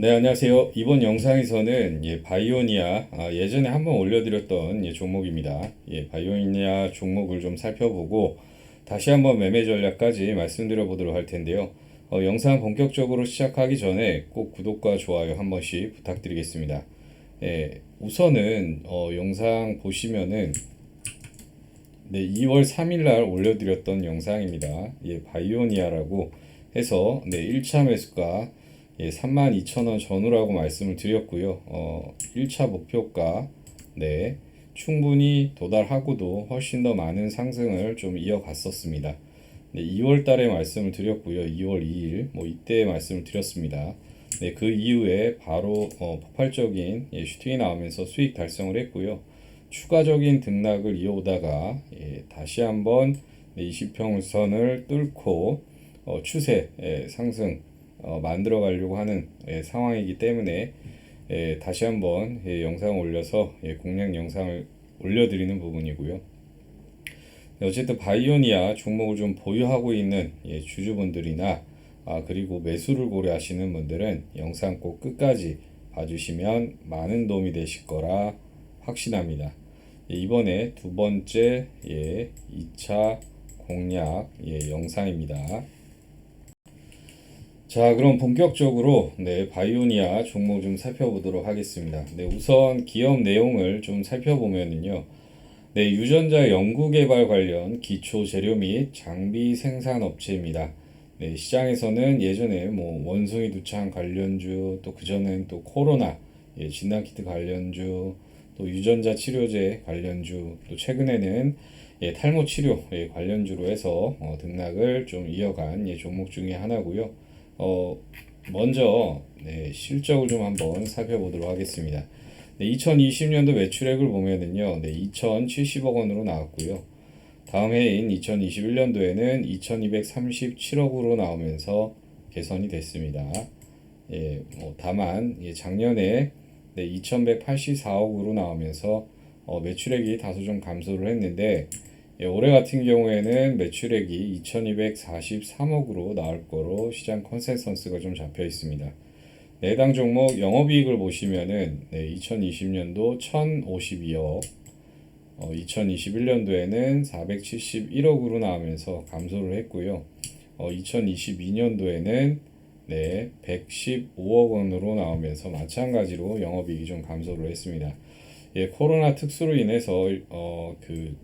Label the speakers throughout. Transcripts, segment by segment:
Speaker 1: 네, 안녕하세요. 이번 영상에서는 예, 바이오니아 아, 예전에 한번 올려드렸던 예, 종목입니다. 예, 바이오니아 종목을 좀 살펴보고 다시 한번 매매 전략까지 말씀드려 보도록 할 텐데요. 어, 영상 본격적으로 시작하기 전에 꼭 구독과 좋아요 한 번씩 부탁드리겠습니다. 예, 우선은 어, 영상 보시면은 네, 2월 3일 날 올려드렸던 영상입니다. 예, 바이오니아라고 해서 네, 1차 매수가 예, 32,000원 전후라고 말씀을 드렸고요. 어, 1차 목표가 네, 충분히 도달하고도 훨씬 더 많은 상승을 좀 이어갔었습니다. 네, 2월 달에 말씀을 드렸고요. 2월 2일 뭐 이때 말씀을 드렸습니다. 네, 그 이후에 바로 어, 폭발적인 예, 슈팅이 나오면서 수익 달성을 했고요. 추가적인 등락을 이어오다가 예, 다시 한번 네, 20평선을 뚫고 어, 추세 예, 상승 어, 만들어 가려고 하는 예, 상황이기 때문에 예, 다시 한번 예, 영상을 올려서 예, 공략 영상을 올려드리는 부분이고요. 네, 어쨌든 바이오니아 종목을 좀 보유하고 있는 예, 주주분들이나 아, 그리고 매수를 고려하시는 분들은 영상 꼭 끝까지 봐주시면 많은 도움이 되실 거라 확신합니다. 예, 이번에 두 번째 예, 2차 공략 예, 영상입니다. 자, 그럼 본격적으로 네, 바이오니아 종목 좀 살펴보도록 하겠습니다. 네, 우선 기업 내용을 좀 살펴보면은요. 네, 유전자 연구개발 관련 기초 재료 및 장비 생산 업체입니다. 네, 시장에서는 예전에 뭐 원숭이 두창 관련주, 또 그전엔 또 코로나 예, 진단키트 관련주, 또 유전자 치료제 관련주, 또 최근에는 예, 탈모 치료 예, 관련주로 해서 어, 등락을 좀 이어간 예, 종목 중에 하나고요. 어, 먼저 네, 실적을 좀 한번 살펴보도록 하겠습니다. 네, 2020년도 매출액을 보면은요, 네, 2,070억 원으로 나왔고요. 다음 해인 2021년도에는 2,237억으로 나오면서 개선이 됐습니다. 예, 뭐 다만 예, 작년에 네, 2,184억으로 나오면서 어, 매출액이 다소 좀 감소를 했는데 예, 올해 같은 경우에는 매출액이 2,243억으로 나올 거로 시장 컨센서스가 좀 잡혀 있습니다. 내당 종목 영업이익을 보시면은 네, 2020년도 1,052억, 어, 2021년도에는 471억으로 나오면서 감소를 했고요. 어, 2022년도에는 네, 115억 원으로 나오면서 마찬가지로 영업이익이 좀 감소를 했습니다. 예, 코로나 특수로 인해서 어, 그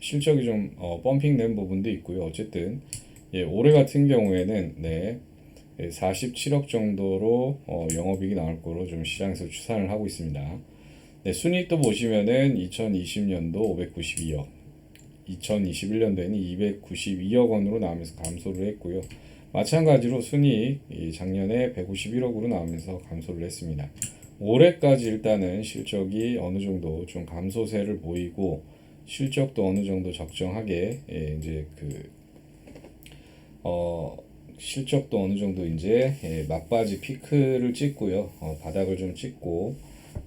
Speaker 1: 실적이 좀 어, 펌핑 된 부분도 있고요. 어쨌든 예, 올해 같은 경우에는 네, 47억 정도로 어, 영업이익이 나올 거로 좀 시장에서 추산을 하고 있습니다. 네, 순이익도 보시면은 2020년도 592억, 2021년도에는 292억 원으로 나오면서 감소를 했고요. 마찬가지로 순이익 이 작년에 151억으로 나오면서 감소를 했습니다. 올해까지 일단은 실적이 어느 정도 좀 감소세를 보이고 실적도 어느 정도 적정하게 예, 이제 그 어, 실적도 어느 정도 이제 예, 막바지 피크를 찍고요. 어, 바닥을 좀 찍고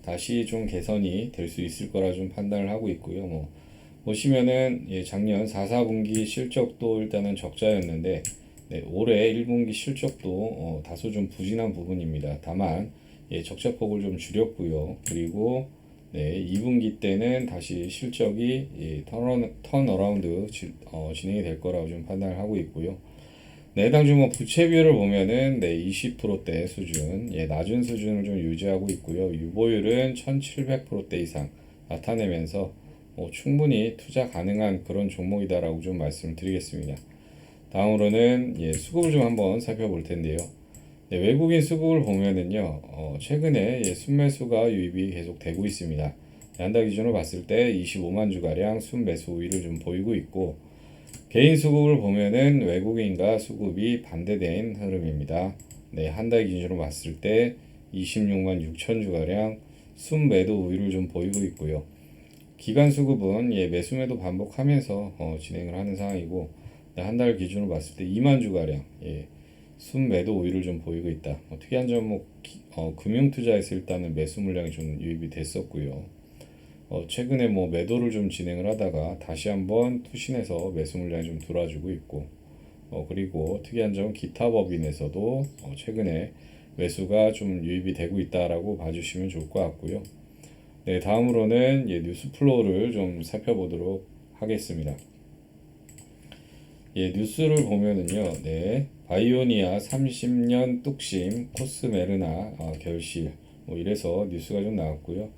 Speaker 1: 다시 좀 개선이 될 수 있을 거라 좀 판단을 하고 있고요. 뭐 보시면은 예, 작년 4, 4분기 실적도 일단은 적자였는데 네, 올해 1분기 실적도 어, 다소 좀 부진한 부분입니다. 다만 예, 적자폭을 좀 줄였고요. 그리고 네, 2분기 때는 다시 실적이 예, 턴, 턴어라운드 지, 어, 진행이 될 거라고 좀 판단을 하고 있고요. 네, 해당 주목 부채 비율을 보면은 네, 20%대 수준, 예, 낮은 수준을 좀 유지하고 있고요. 유보율은 1,700%대 이상 나타내면서 뭐 충분히 투자 가능한 그런 종목이다라고 좀 말씀드리겠습니다. 다음으로는 예, 수급을 좀 한번 살펴볼 텐데요. 네, 외국인 수급을 보면은요, 어, 최근에 예, 순매수가 유입이 계속 되고 있습니다. 한달 기준으로 봤을 때 25만 주가량 순매수 우위를 좀 보이고 있고, 개인 수급을 보면은 외국인과 수급이 반대된 흐름입니다. 네, 한 달 기준으로 봤을 때 26만 6천 주가량 순매도 우위를 좀 보이고 있고요. 기간 수급은 예, 매수매도 반복하면서 어, 진행을 하는 상황이고, 네, 한달 기준으로 봤을 때 2만 주가량, 예, 순매도 우위를 좀 보이고 있다. 뭐 특이한 점은 어, 금융투자에서 일단은 매수 물량이 좀 유입이 됐었고요. 어, 최근에 뭐 매도를 좀 진행을 하다가 다시 한번 투신해서 매수 물량이 좀 들어와주고 있고 어, 그리고 특이한 점은 기타 법인에서도 어, 최근에 매수가 좀 유입이 되고 있다라고 봐주시면 좋을 것 같고요. 네, 다음으로는 예, 뉴스 플로우를 좀 살펴보도록 하겠습니다. 예, 뉴스를 보면은요, 네, 바이오니아 30년 뚝심 코스메르나 아, 결실 뭐 이래서 뉴스가 좀 나왔고요.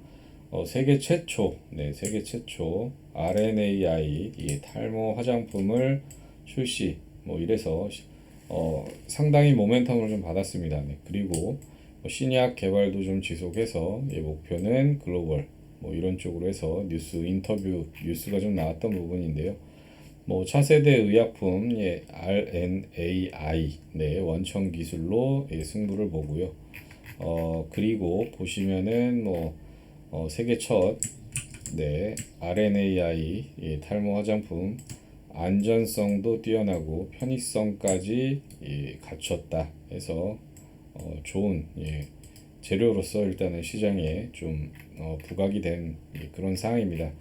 Speaker 1: 어, 세계 최초, 네, 세계 최초 RNAi 이 탈모 화장품을 출시 뭐 이래서 시- 어, 상당히 모멘텀을 좀 받았습니다. 네, 그리고 뭐 신약 개발도 좀 지속해서 예, 목표는 글로벌 뭐 이런 쪽으로 해서 뉴스 인터뷰 뉴스가 좀 나왔던 부분인데요. 뭐 차세대 의약품 예, RNAi 네, 원천 기술로 예, 승부를 보고요. 어, 그리고 보시면은 뭐 어, 세계 첫 네, RNAi 예, 탈모 화장품 안전성도 뛰어나고 편의성까지 예, 갖췄다 해서 어, 좋은 예, 재료로서 일단은 시장에 좀 어, 부각이 된 예, 그런 상황입니다.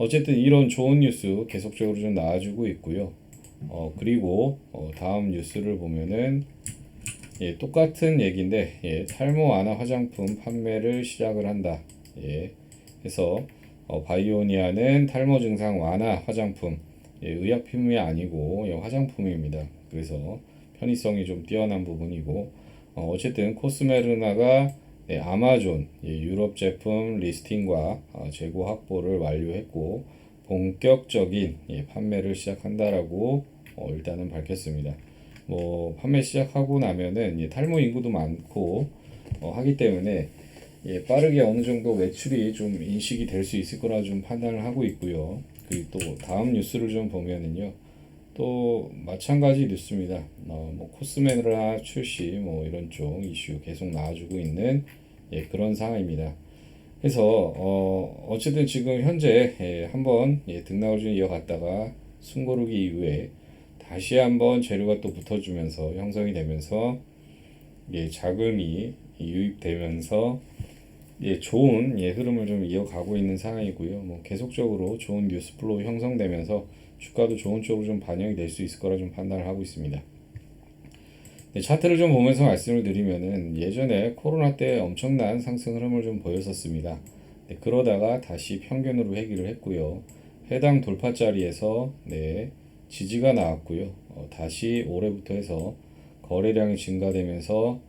Speaker 1: 어쨌든 이런 좋은 뉴스 계속적으로 좀 나와주고 있고요. 어, 그리고 어, 다음 뉴스를 보면은 예, 똑같은 얘기인데 예, 탈모 완화 화장품 판매를 시작을 한다. 예, 해서 어, 바이오니아는 탈모 증상 완화 화장품 예, 의약품이 아니고 예, 화장품입니다. 그래서 편의성이 좀 뛰어난 부분이고 어, 어쨌든 코스메르나가 네, 아마존 예, 유럽 제품 리스팅과 어, 재고 확보를 완료했고 본격적인 예, 판매를 시작한다라고 어, 일단은 밝혔습니다. 뭐 판매 시작하고 나면은 예, 탈모 인구도 많고 어, 하기 때문에 예, 빠르게 어느 정도 매출이 좀 인식이 될 수 있을 거라 좀 판단을 하고 있고요. 그리고 또 다음 뉴스를 좀 보면은요. 또 마찬가지 뉴스입니다. 어, 뭐 코스메라 출시 뭐 이런 쪽 이슈 계속 나와주고 있는 예, 그런 상황입니다. 그래서 어, 어쨌든 지금 현재 예, 한번 예, 등락을 좀 이어갔다가 숨고르기 이후에 다시 한번 재료가 또 붙어주면서 형성이 되면서 예, 자금이 유입되면서 예, 좋은 예, 흐름을 좀 이어가고 있는 상황이고요. 뭐 계속적으로 좋은 뉴스 플로우 형성되면서 주가도 좋은 쪽으로 좀 반영이 될 수 있을 거라 좀 판단을 하고 있습니다. 네, 차트를 좀 보면서 말씀을 드리면은 예전에 코로나 때 엄청난 상승 흐름을 좀 보였었습니다. 네, 그러다가 다시 평균으로 회귀를 했고요. 해당 돌파 자리에서 네, 지지가 나왔고요. 어, 다시 올해부터 해서 거래량이 증가되면서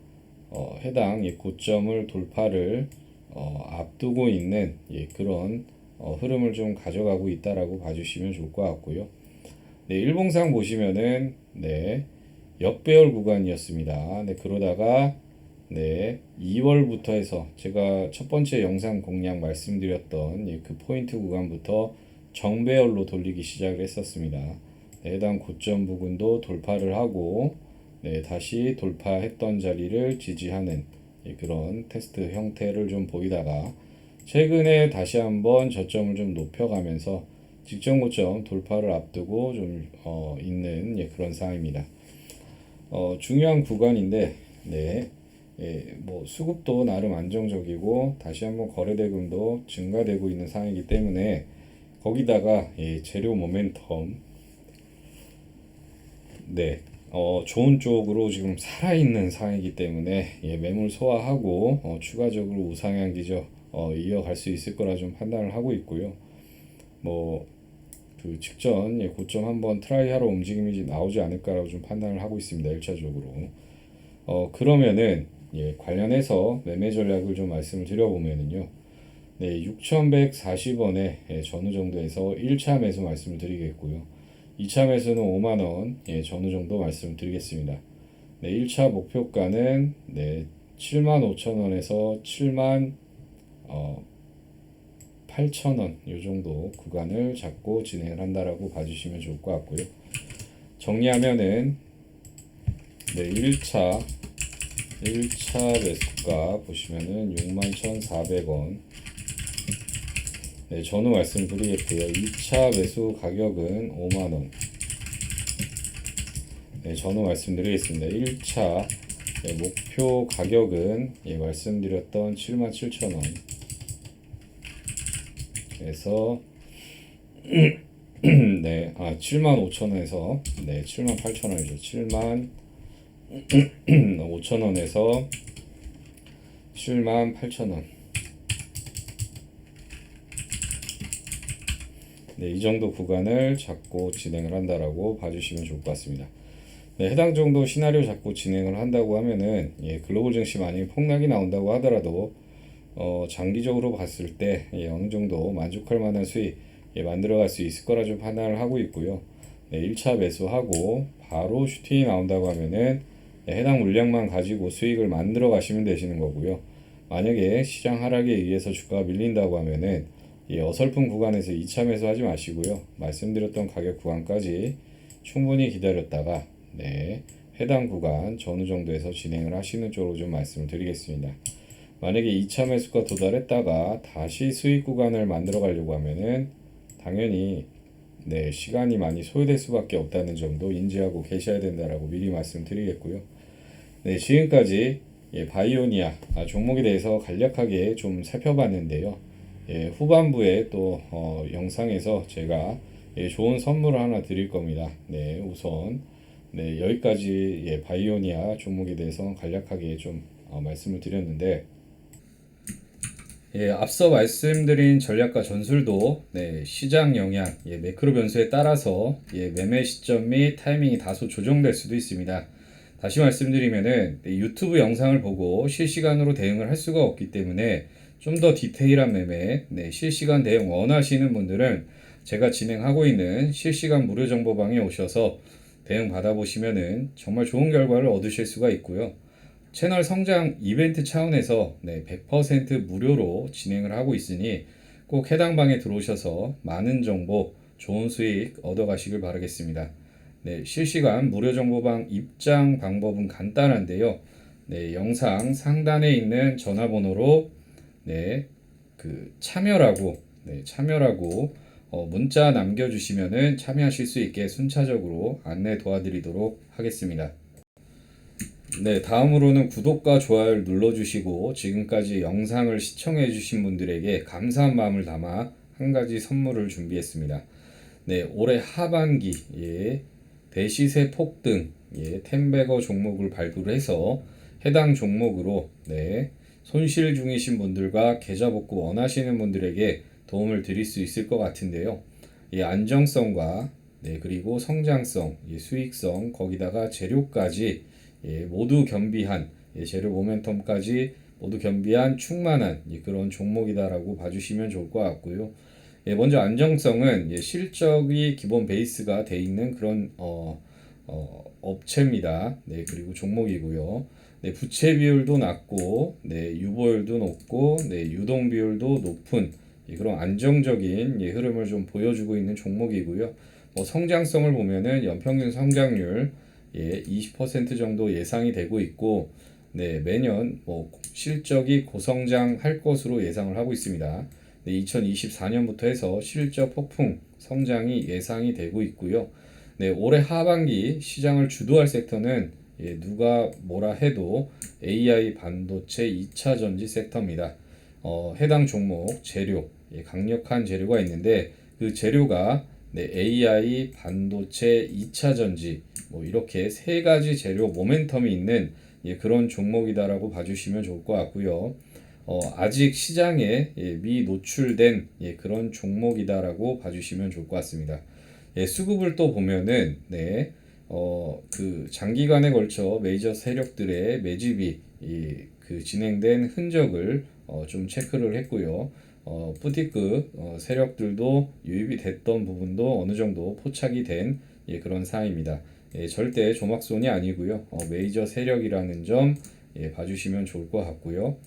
Speaker 1: 어, 해당 예, 고점을 돌파를 어, 앞두고 있는 예, 그런 어, 흐름을 좀 가져가고 있다라고 봐주시면 좋을 것 같고요. 네, 일봉상 보시면은 네, 역배열 구간이었습니다. 네, 그러다가 네, 2월부터 해서 제가 첫 번째 영상 공략 말씀드렸던 예, 그 포인트 구간부터 정배열로 돌리기 시작을 했었습니다. 네, 해당 고점 부근도 돌파를 하고 네, 다시 돌파했던 자리를 지지하는 예, 그런 테스트 형태를 좀 보이다가 최근에 다시 한번 저점을 좀 높여가면서 직전 고점 돌파를 앞두고 좀 어, 있는 예, 그런 상황입니다. 어, 중요한 구간인데 네, 예, 뭐 수급도 나름 안정적이고 다시 한번 거래 대금도 증가되고 있는 상황이기 때문에 거기다가 예, 재료 모멘텀. 네, 어, 좋은 쪽으로 지금 살아있는 상황이기 때문에 예, 매물 소화하고 어, 추가적으로 우상향 기저 어, 이어갈 수 있을 거라 좀 판단을 하고 있고요. 뭐 그 직전 예, 고점 한번 트라이하러 움직임이 나오지 않을까라고 좀 판단을 하고 있습니다. 1차적으로. 어, 그러면은 예, 관련해서 매매 전략을 좀 말씀을 드려보면은요. 네, 6,140원의 예, 전후 정도에서 1차 매수 말씀을 드리겠고요. 2차 매수는 5만 원 예, 전후 정도 말씀을 드리겠습니다. 네, 1차 목표가는 네, 7만 5천 원에서 7만 어, 8천 원요 정도 구간을 잡고 진행을 한다라고 봐주시면 좋을 것 같고요. 정리하면은 네, 1차 1차 매수가 보시면은 61,400원 네, 전후 말씀드리겠고요. 2차 매수 가격은 5만 원. 네, 전후 말씀드리겠습니다. 1차 네, 목표 가격은 예, 말씀드렸던 77,000원. 그래서 네, 아 75,000원에서 네, 78,000원이죠. 7만 5,000원에서 17만 8천 원. 네, 이 정도 구간을 잡고 진행을 한다라고 봐주시면 좋을 것 같습니다. 네, 해당 정도 시나리오 잡고 진행을 한다고 하면은 예, 글로벌 증시 만약에 폭락이 나온다고 하더라도 어, 장기적으로 봤을 때 예, 어느 정도 만족할 만한 수익 예, 만들어갈 수 있을 거라 좀 판단을 하고 있고요. 네, 1차 매수하고 바로 슈팅이 나온다고 하면은 예, 해당 물량만 가지고 수익을 만들어 가시면 되시는 거고요. 만약에 시장 하락에 의해서 주가가 밀린다고 하면은 이 어설픈 구간에서 2차 매수하지 마시고요. 말씀드렸던 가격 구간까지 충분히 기다렸다가 네, 해당 구간 어느 정도에서 진행을 하시는 쪽으로 좀 말씀을 드리겠습니다. 만약에 2차 매수가 도달했다가 다시 수익 구간을 만들어 가려고 하면은 당연히 네, 시간이 많이 소요될 수밖에 없다는 점도 인지하고 계셔야 된다라고 미리 말씀드리겠고요. 네, 지금까지 예, 바이오니아 아, 종목에 대해서 간략하게 좀 살펴봤는데요. 예, 후반부에 또 어, 영상에서 제가 예, 좋은 선물을 하나 드릴 겁니다. 네, 우선 네, 여기까지 예, 바이오니아 종목에 대해서 간략하게 좀 어, 말씀을 드렸는데 예, 앞서 말씀드린 전략과 전술도 네, 시장 영향, 예, 매크로 변수에 따라서 예, 매매 시점 및 타이밍이 다소 조정될 수도 있습니다. 다시 말씀드리면은 네, 유튜브 영상을 보고 실시간으로 대응을 할 수가 없기 때문에 좀 더 디테일한 매매, 네, 실시간 대응 원하시는 분들은 제가 진행하고 있는 실시간 무료 정보방에 오셔서 대응 받아보시면은 정말 좋은 결과를 얻으실 수가 있고요. 채널 성장 이벤트 차원에서 네, 100% 무료로 진행을 하고 있으니 꼭 해당 방에 들어오셔서 많은 정보, 좋은 수익 얻어가시길 바라겠습니다. 네, 실시간 무료 정보방 입장 방법은 간단한데요. 네, 영상 상단에 있는 전화번호로 네, 그 참여라고 네, 참여라고 어, 문자 남겨주시면은 참여하실 수 있게 순차적으로 안내 도와드리도록 하겠습니다. 네, 다음으로는 구독과 좋아요를 눌러주시고 지금까지 영상을 시청해주신 분들에게 감사한 마음을 담아 한 가지 선물을 준비했습니다. 네, 올해 하반기 예, 대시세 폭등 예, 텐베거 종목을 발굴해서 해당 종목으로 네, 손실 중이신 분들과 계좌 복구 원하시는 분들에게 도움을 드릴 수 있을 것 같은데요. 이 안정성과 네, 그리고 성장성, 예, 수익성, 거기다가 재료까지 예, 모두 겸비한 예, 재료 모멘텀까지 모두 겸비한 충만한 예, 그런 종목이다라고 봐주시면 좋을 것 같고요. 예, 먼저 안정성은 예, 실적이 기본 베이스가 돼 있는 그런 어, 어, 업체입니다. 네, 그리고 종목이고요. 네, 부채 비율도 낮고, 네, 유보율도 높고, 네, 유동 비율도 높은 예, 그런 안정적인 예, 흐름을 좀 보여주고 있는 종목이고요. 뭐 성장성을 보면은 연평균 성장률 예, 20% 정도 예상이 되고 있고, 네, 매년 뭐 실적이 고성장할 것으로 예상을 하고 있습니다. 네, 2024년부터 해서 실적 폭풍 성장이 예상이 되고 있고요. 네, 올해 하반기 시장을 주도할 섹터는 예, 누가 뭐라 해도 AI 반도체 2차 전지 섹터입니다. 어, 해당 종목 재료, 예, 강력한 재료가 있는데 그 재료가 네, AI 반도체 2차 전지 뭐 이렇게 세 가지 재료 모멘텀이 있는 예, 그런 종목이다라고 봐주시면 좋을 것 같고요. 어, 아직 시장에 예, 미 노출된 예, 그런 종목이다라고 봐주시면 좋을 것 같습니다. 예, 수급을 또 보면은 네, 어, 그 장기간에 걸쳐 메이저 세력들의 매집이 이, 그 진행된 흔적을 어, 좀 체크를 했고요. 어, 뿌티급 어, 세력들도 유입이 됐던 부분도 어느 정도 포착이 된 예, 그런 사항입니다. 예, 절대 조막손이 아니고요. 어, 메이저 세력이라는 점 예, 봐주시면 좋을 것 같고요.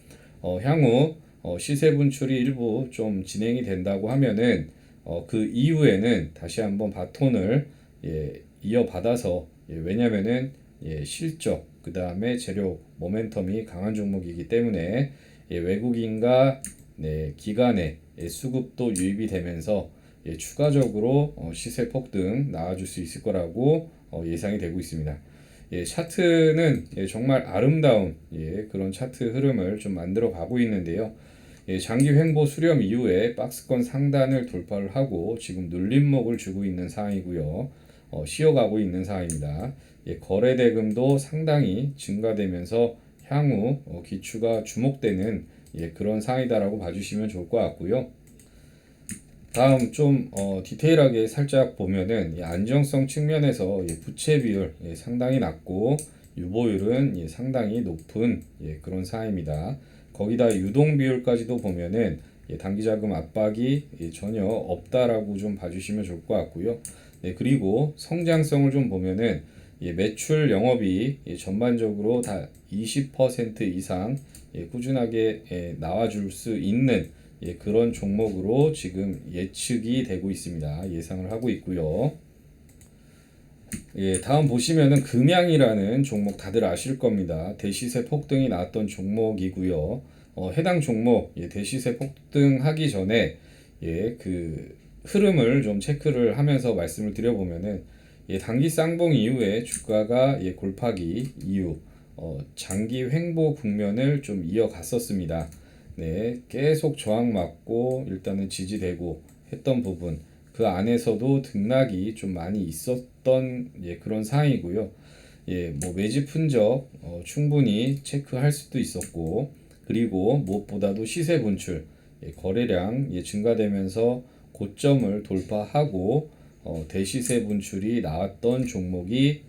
Speaker 1: 어, 향후 어, 시세 분출이 일부 좀 진행이 된다고 하면은 어, 그 이후에는 다시 한번 바톤을 예, 이어받아서 예, 왜냐면은 예, 실적 그 다음에 재료 모멘텀이 강한 종목이기 때문에 예, 외국인과 네, 기간에 예, 수급도 유입이 되면서 예, 추가적으로 어, 시세 폭 등 나와줄 수 있을 거라고 어, 예상이 되고 있습니다. 예, 차트는 예, 정말 아름다운 예, 그런 차트 흐름을 좀 만들어 가고 있는데요. 예, 장기 횡보 수렴 이후에 박스권 상단을 돌파를 하고 지금 눌림목을 주고 있는 상황이고요. 어, 쉬어가고 있는 상황입니다. 예, 거래 대금도 상당히 증가되면서 향후 어, 기추가 주목되는 예, 그런 상이다라고 봐주시면 좋을 것 같고요. 다음 좀 어, 디테일하게 살짝 보면은 이 안정성 측면에서 예, 부채 비율 예, 상당히 낮고 유보율은 예, 상당히 높은 예, 그런 상입니다. 거기다 유동 비율까지도 보면은 예, 단기자금 압박이 예, 전혀 없다라고 좀 봐주시면 좋을 것 같고요. 네, 그리고 성장성을 좀 보면은 예, 매출 영업이 예, 전반적으로 다 20% 이상 예, 꾸준하게 예, 나와줄 수 있는 예, 그런 종목으로 지금 예측이 되고 있습니다. 예상을 하고 있고요. 예, 다음 보시면은 금양이라는 종목 다들 아실 겁니다. 대시세 폭등이 나왔던 종목이고요. 어, 해당 종목 예, 대시세 폭등하기 전에 예, 그 흐름을 좀 체크를 하면서 말씀을 드려보면은 예, 단기 쌍봉 이후에 주가가 예, 골파기 이후 어, 장기 횡보 국면을 좀 이어갔었습니다. 네, 계속 저항 맞고 일단은 지지되고 했던 부분 그 안에서도 등락이 좀 많이 있었던 예, 그런 상황이고요. 예, 뭐 매집 흔적 어, 충분히 체크할 수도 있었고 그리고 무엇보다도 시세 분출 예, 거래량 예, 증가되면서 고점을 돌파하고 어, 대시세 분출이 나왔던 종목이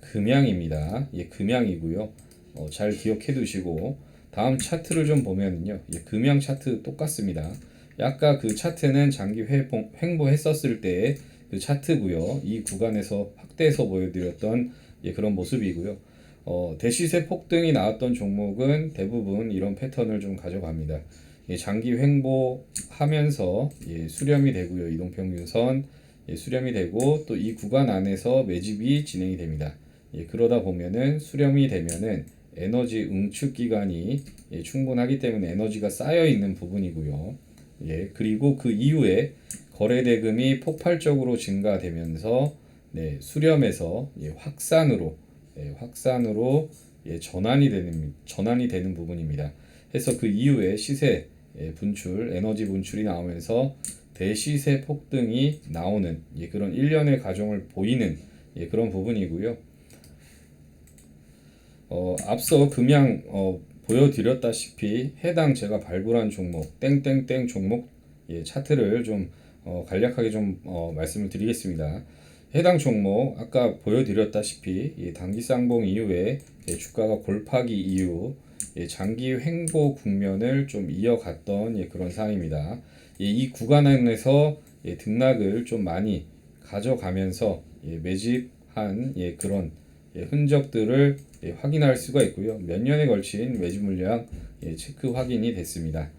Speaker 1: 금양입니다. 예, 금양이고요. 어, 잘 기억해 두시고 다음 차트를 좀 보면은요. 예, 금양 차트 똑같습니다. 아까 그 차트는 장기 회복, 횡보했었을 때 그 차트고요. 이 구간에서 확대해서 보여드렸던 예, 그런 모습이고요. 어, 대시세 폭등이 나왔던 종목은 대부분 이런 패턴을 좀 가져갑니다. 예, 장기 횡보하면서 예, 수렴이 되고요. 이동평균선 예, 수렴이 되고 또 이 구간 안에서 매집이 진행이 됩니다. 예, 그러다 보면은 수렴이 되면은 에너지 응축 기간이 예, 충분하기 때문에 에너지가 쌓여 있는 부분이고요. 예, 그리고 그 이후에 거래 대금이 폭발적으로 증가되면서 네, 수렴에서 예, 확산으로 예, 확산으로 예, 전환이 되는 전환이 되는 부분입니다. 해서 그 이후에 시세 예, 분출, 에너지 분출이 나오면서 대시세 폭등이 나오는 예, 그런 일련의 과정을 보이는 예, 그런 부분이고요. 어, 앞서 금양 어, 보여드렸다시피 해당 제가 발굴한 종목 땡땡땡 종목 예, 차트를 좀 어, 간략하게 좀 어, 말씀을 드리겠습니다. 해당 종목 아까 보여드렸다시피 예, 단기 쌍봉 이후에 예, 주가가 골파기 이후 예, 장기 횡보 국면을 좀 이어갔던 예, 그런 상황입니다. 예, 이 구간 안에서 예, 등락을 좀 많이 가져가면서 예, 매집한 예, 그런 예, 흔적들을 예, 확인할 수가 있고요. 몇 년에 걸친 매집 물량 예, 체크 확인이 됐습니다.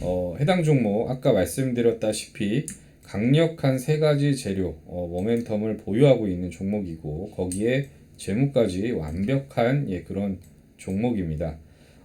Speaker 1: 어, 해당 종목 아까 말씀드렸다시피 강력한 세 가지 재료 어, 모멘텀을 보유하고 있는 종목이고 거기에 재무까지 완벽한 예, 그런 종목입니다.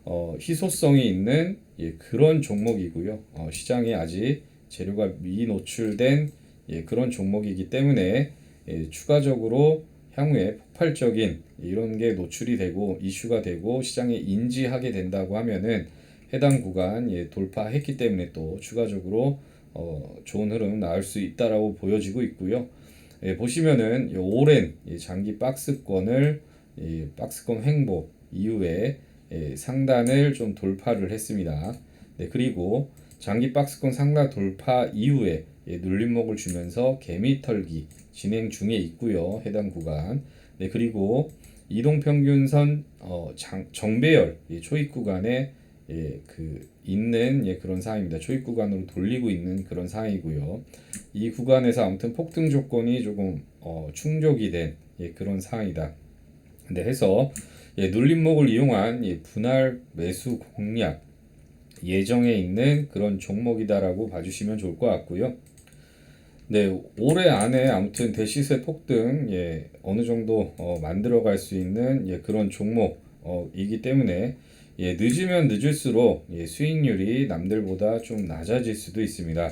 Speaker 1: 어, 희소성이 있는 예, 그런 종목이고요. 어, 시장에 아직 재료가 미노출된 예, 그런 종목이기 때문에 예, 추가적으로 향후에 폭발적인 이런 게 노출이 되고 이슈가 되고 시장에 인지하게 된다고 하면은 해당 구간 예, 돌파했기 때문에 또 추가적으로 어, 좋은 흐름 나올 수 있다라고 보여지고 있고요. 예, 보시면은 이 오랜 이 장기 박스권을 이 박스권 횡보 이후에 예, 상단을 좀 돌파를 했습니다. 네, 그리고 장기 박스권 상단 돌파 이후에 예, 눌림목을 주면서 개미 털기 진행 중에 있고요. 해당 구간. 네, 그리고 이동평균선 어, 장, 정배열 예, 초입 구간에 예, 그 있는 예, 그런 상황입니다. 초입 구간으로 돌리고 있는 그런 상황이고요. 이 구간에서 아무튼 폭등 조건이 조금 어, 충족이 된 예, 그런 상황이다. 네, 해서 예, 눌림목을 이용한 예, 분할 매수 공략 예정에 있는 그런 종목이다라고 봐주시면 좋을 것 같고요. 네, 올해 안에 아무튼 대시세 폭등 예, 어느 정도 어, 만들어 갈 수 있는 예, 그런 종목이기 때문에 예, 늦으면 늦을수록 예, 수익률이 남들보다 좀 낮아질 수도 있습니다.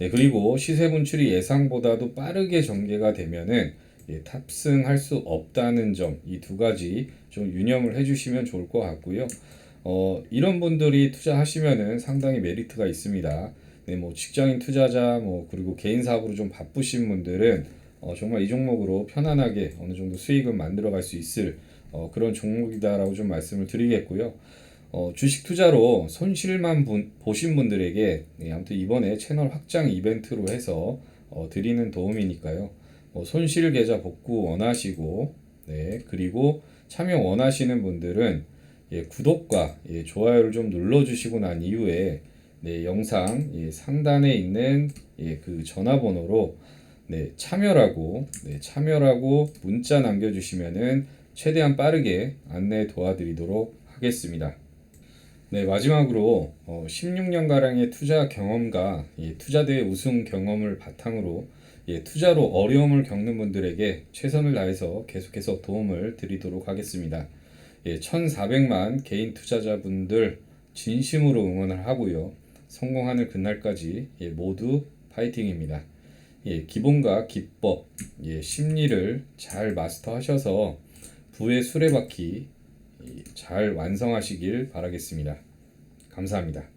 Speaker 1: 예, 그리고 시세 분출이 예상보다도 빠르게 전개가 되면은 예, 탑승할 수 없다는 점 이 두 가지 좀 유념을 해주시면 좋을 것 같고요. 어, 이런 분들이 투자하시면은 상당히 메리트가 있습니다. 네, 뭐 직장인 투자자 뭐 그리고 개인 사업으로 좀 바쁘신 분들은 어, 정말 이 종목으로 편안하게 어느 정도 수익을 만들어 갈 수 있을 어, 그런 종목이다라고 좀 말씀을 드리겠고요. 어, 주식 투자로 손실만 분- 보신 분들에게 네, 아무튼 이번에 채널 확장 이벤트로 해서 어, 드리는 도움이니까요. 어, 손실 계좌 복구 원하시고 네, 그리고 참여 원하시는 분들은 예, 구독과 예, 좋아요를 좀 눌러주시고 난 이후에 네, 영상 예, 상단에 있는 예, 그 전화번호로 네, 참여라고 네, 참여라고 문자 남겨주시면은 최대한 빠르게 안내 도와드리도록 하겠습니다. 네, 마지막으로 어, 16년 가량의 투자 경험과 예, 투자대회 우승 경험을 바탕으로 예, 투자로 어려움을 겪는 분들에게 최선을 다해서 계속해서 도움을 드리도록 하겠습니다. 예, 1,400만 개인 투자자분들 진심으로 응원을 하고요. 성공하는 그날까지 예, 모두 파이팅입니다. 예, 기본과 기법, 예, 심리를 잘 마스터하셔서 부의 수레바퀴 예, 잘 완성하시길 바라겠습니다. 감사합니다.